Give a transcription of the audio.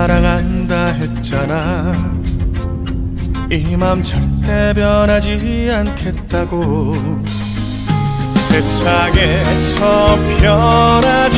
사랑한다 했잖아. 이 맘 절대 변하지 않겠다고. 세상에서 변하지